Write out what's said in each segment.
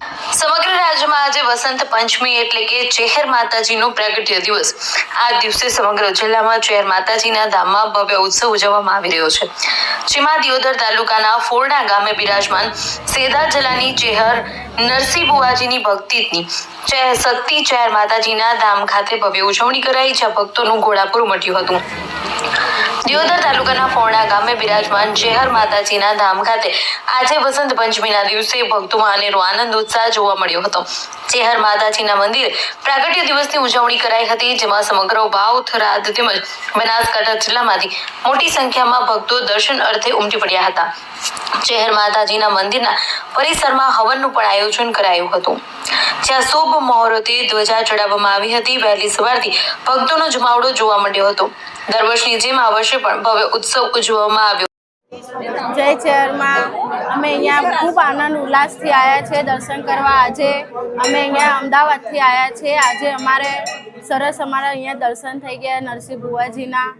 સમગ્ર રાજ્યમાં આજે વસંત પંચમી એટલે કે ચહેર માતાજીનો પ્રાગટ્ય દિવસ. આ દિવસે સમગ્ર જિલ્લામાં ચહેર માતાજીના ધામમાં ભવ્ય ઉત્સવ ઉજવવામાં આવી રહ્યો છે. જેમાં દિયોદર તાલુકાના ફોરણા ગામે બિરાજમાન સેદા જલાની ચેહર નરસિંહ બુવાજીની ભક્તિની શક્તિ ચહેર માતાજીના ધામ ખાતે ભવ્ય ઉજવણી કરાઈ, જ્યાં ભક્તોનું ઘોડાપુર મટ્યું હતું. દિયોદર તાલુકાના ફોરણા ગામે બિરાજમાન ચેહર માતાજીના ધામ ખાતે આજે વસંત પંચમીના દિવસે ભક્તોમાં અનેરો આનંદ ઉત્સાહ જોવા મળ્યો હતો. ચેહર માતાજીના મંદિરે પ્રાગટ્ય દિવસની ઉજવણી કરાઈ હતી, જેમાં સમગ્ર ભાવ થરાદ તેમજ બનાસકાંઠા જિલ્લામાંથી મોટી સંખ્યામાં ભક્તો દર્શન અર્થે ઉમટી પડ્યા હતા. ચહેર માતાજીના મંદિરના પરિસરમાં હવનનું પણ આયોજન કરાયું હતું. જ્યાં શુભ મુહૂર્તે ધ્વજા ચડાવવામાં આવી હતી. વહેલી સવારથી ભક્તોનો જમાવડો જોવા મળ્યો હતો. દર વર્ષની જેમ આ વર્ષે પણ ભવ્ય ઉત્સવ ઉજવવામાં આવ્યો. જય ચેરમાં અમે અહીંયા ખૂબ આનંદ ઉલ્લાસથી આવ્યા છે દર્શન કરવા. આજે અમે અહીંયા અમદાવાદથી આવ્યા છે. આજે અમારે સરસ અમારા અહીંયા દર્શન થઈ ગયા નરસિંહ ભુવાજીના.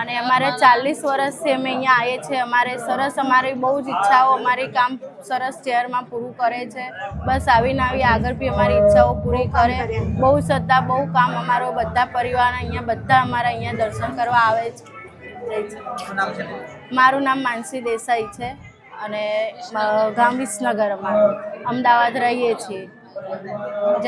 અને અમારે ચાલીસ વર્ષથી અમે અહીંયા આવીએ છીએ. અમારે સરસ અમારી બહુ જ ઈચ્છાઓ અમારી કામ સરસ ચેરમાં પૂરું કરે છે. બસ આવીને આવી આગળ બી અમારી ઈચ્છાઓ પૂરી કરે. બહુ શ્રદ્ધા, બહુ કામ અમારો બધા પરિવાર અહીંયા બધા અમારા અહીંયા દર્શન કરવા આવે છે. મારું નામ માનસી દેસાઈ છે અને ગામ વિસનગર અમદાવાદ રહીએ છીએ. જય